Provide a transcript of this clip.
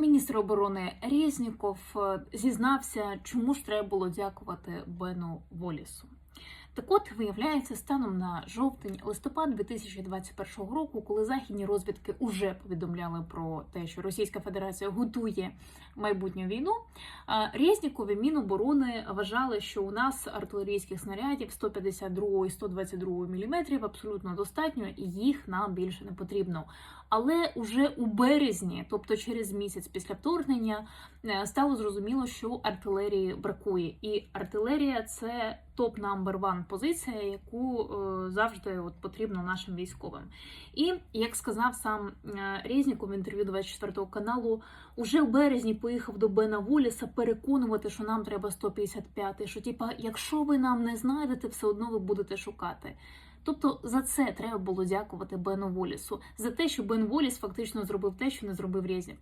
Міністр оборони Резніков е, зізнався, чому ж треба було дякувати Бену Волісу. Так от, виявляється, станом на жовтень листопад 2021 року, коли західні розвідки вже повідомляли про те, що Російська Федерація готує майбутню війну, а Резнікові Міноборони вважали, що у нас артилерійських снарядів 152 і 122 мм абсолютно достатньо, і їх нам більше не потрібно. Але уже у березні, тобто через місяць після вторгнення, е, стало зрозуміло, що артилерії бракує, і артилерія це топ number one позиція, яку е, завжди от потрібно нашим військовим. І як сказав сам е, Резніков в інтерв'ю 24 каналу, уже в березні поїхав до Бена Воліса переконувати, що нам треба 155, що типа, якщо ви нам не знайдете, все одно ви будете шукати. Тобто за це треба було дякувати Бену Волісу, за те, що Бен Воліс фактично зробив те, що не зробив Резніков.